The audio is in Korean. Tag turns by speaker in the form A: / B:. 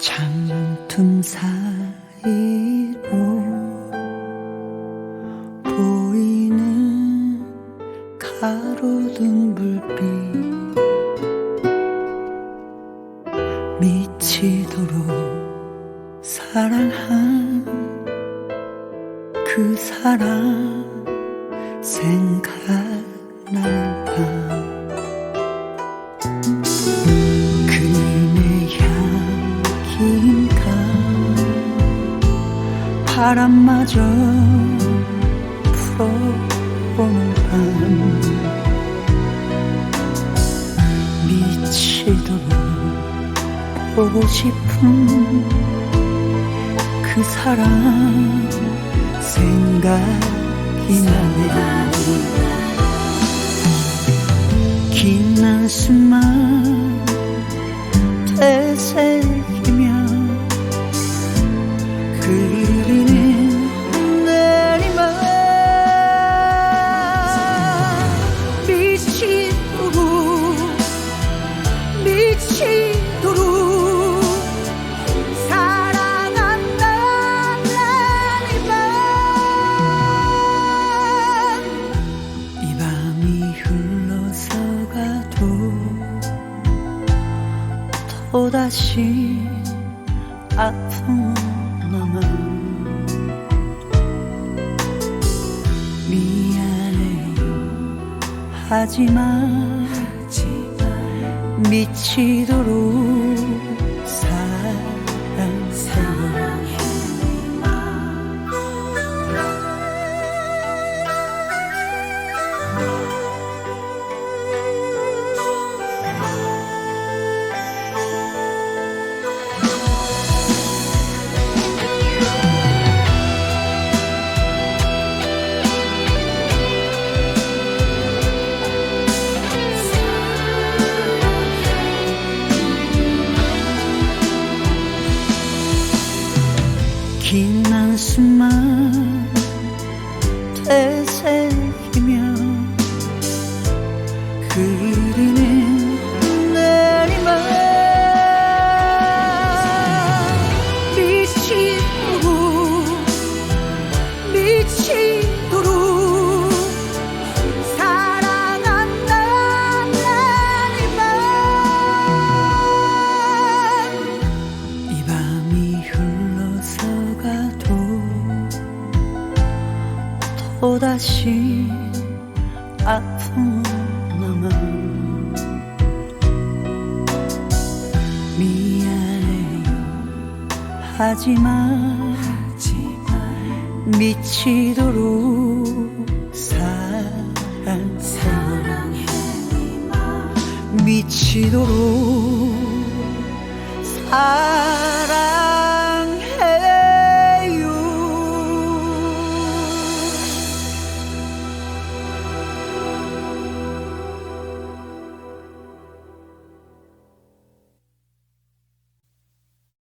A: 창문 사이로 보이는 가로등 불빛 미치도록 사랑한 그 사람 생각나는 밤 바람마저 불어오는 밤. 미치도록 보고 싶은 그 사람 생각이 나네 또다시 아픔 남아 미안해. 하지만 미치도록 긴 한숨만 되새 다시 아픔 남아 미안해 하지만 미치도록 사랑해. 미치도록 사랑해